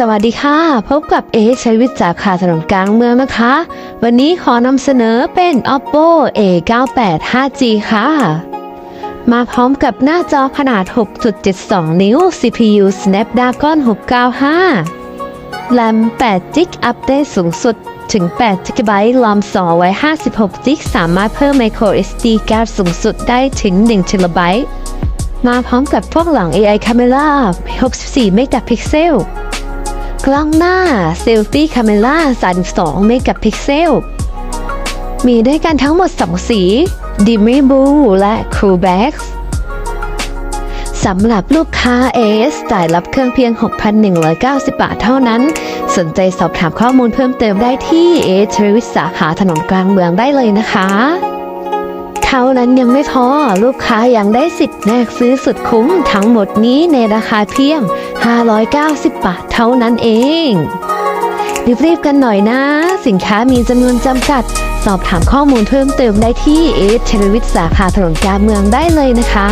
สวัสดีค่ะ พบกับเอชัยวิทย์จากขาถนนกลางเมืองนะคะ วันนี้ขอนำเสนอเป็น oppo a98 5g ค่ะ มาพร้อมกับหน้าจอขนาด 6.72 นิ้ว CPU Snapdragon 695แรม8 g b อัปเดตสูงสุดถึง8 g b รอม2ไว้ 56 g b สามารถเพิ่ม micro SD card สูงสุดได้ถึง1 t b มาพร้อมกับพวกหลัง AI Camera 64 เมกะพิกเซล กล้องหน้า Selfie Camera 32เมกะพิกเซล มีด้วยกันทั้งหมด 2 สี Dimmy Blue และ Cool Black สำหรับลูกค้า AS จ่ายรับเครื่องเพียง 6,190 บาทเท่านั้น สนใจสอบถามข้อมูลเพิ่มเติมได้ที่ a อทริสสาขาถนนกลางเมืองได้เลยนะคะ ท่านั้นยังไม่พอ ลูกค้ายังได้สิทธิ์แลกซื้อสุดคุ้มทั้งหมดนี้ในราคาเพียง 590 บาทเท่านั้นเองรีบๆกันหน่อยนะ สินค้ามีจำนวนจำกัด สอบถามข้อมูลเพิ่มเติมได้ที่เอทลวิทสาขาถนนกาเมืองได้เลยนะคะ